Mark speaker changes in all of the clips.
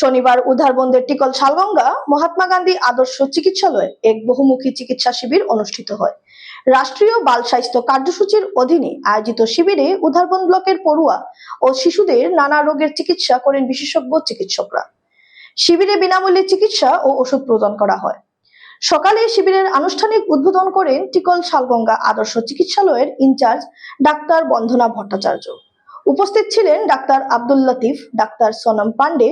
Speaker 1: শনিবার উধারবন্দের টিকল শালগঙ্গা মহাত্মা গান্ধী আদর্শ চিকিৎসালয়ে এক বহুমুখী চিকিৎসা শিবির অনুষ্ঠিত হয়। রাষ্ট্রীয় বাল স্বাস্থ্য কার্যসূচির অধীনে আয়োজিত শিবিরে উধারবন ব্লকের পড়ুয়া ও শিশুদের নানা রোগের চিকিৎসা করেন বিশেষজ্ঞ চিকিৎসকরা। শিবিরে বিনামূল্যে চিকিৎসা ও ওষুধ প্রদান করা হয়। সকালে শিবিরের আনুষ্ঠানিক উদ্বোধন করেন টিকল শালগঙ্গা আদর্শ চিকিৎসালয়ের ইনচার্জ ডাক্তার বন্ধনা ভট্টাচার্য। উপস্থিত ছিলেন ডাক্তার আব্দুল লতিফ, ডাক্তার সোনম পান্ডে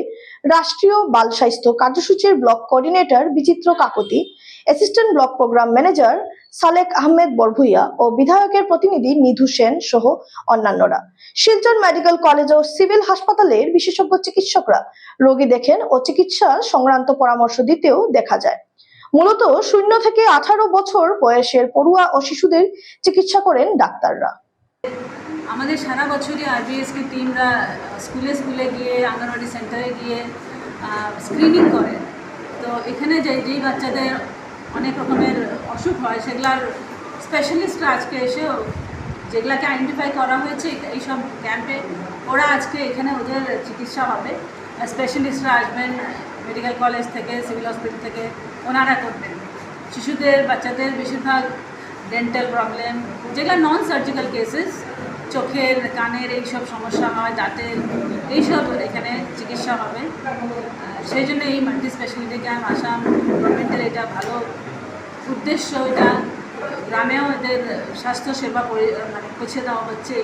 Speaker 1: রাষ্ট্রীয় বাল স্বাস্থ্য কার্যসূচির block coordinator Bichitra Kakati, assistant block program manager Salek Ahmed Barbhuiya ও বিধায়কের প্রতিনিধি নিধু সেন সহ অন্যান্যরা। শিলচর মেডিকেল কলেজ ও সিভিল হাসপাতালের বিশেষজ্ঞ চিকিৎসকরা রোগী দেখেন ও চিকিৎসা সংক্রান্ত পরামর্শ দিতেও দেখা যায়। মূলত শূন্য থেকে আঠারো বছর বয়সের পড়ুয়া ও শিশুদের চিকিৎসা করেন ডাক্তাররা।
Speaker 2: আমাদের সারা বছরই আরবিএসকে টিমরা স্কুলে স্কুলে গিয়ে, আঙ্গনওয়াড়ি সেন্টারে গিয়ে স্ক্রিনিং করে। তো এখানে যে যেই বাচ্চাদের অনেক রকমের অসুখ হয়, সেগুলার স্পেশালিস্টরা আজকে এসেও যেগুলাকে আইডেন্টিফাই করা হয়েছে এইসব ক্যাম্পে ওরা আজকে এখানে ওদের চিকিৎসা হবে। স্পেশালিস্টরা আসবেন মেডিকেল কলেজ থেকে সিভিল হসপিটাল থেকে, ওনারা করবেন। শিশুদের, বাচ্চাদের বেশিরভাগ ডেন্টাল প্রবলেম যেগুলো নন সার্জিক্যাল কেসেস চোখের, কানের এইসব সমস্যা হয়, দাঁতের এইসব এখানে চিকিৎসা হবে। সেই জন্য এই মাল্টি স্পেশালিটি ক্যাম্প আসাম গভর্নমেন্টের এটা ভালো উদ্দেশ্য। এটা গ্রামেও এদের স্বাস্থ্যসেবা মানে পৌঁছে দেওয়া হচ্ছে।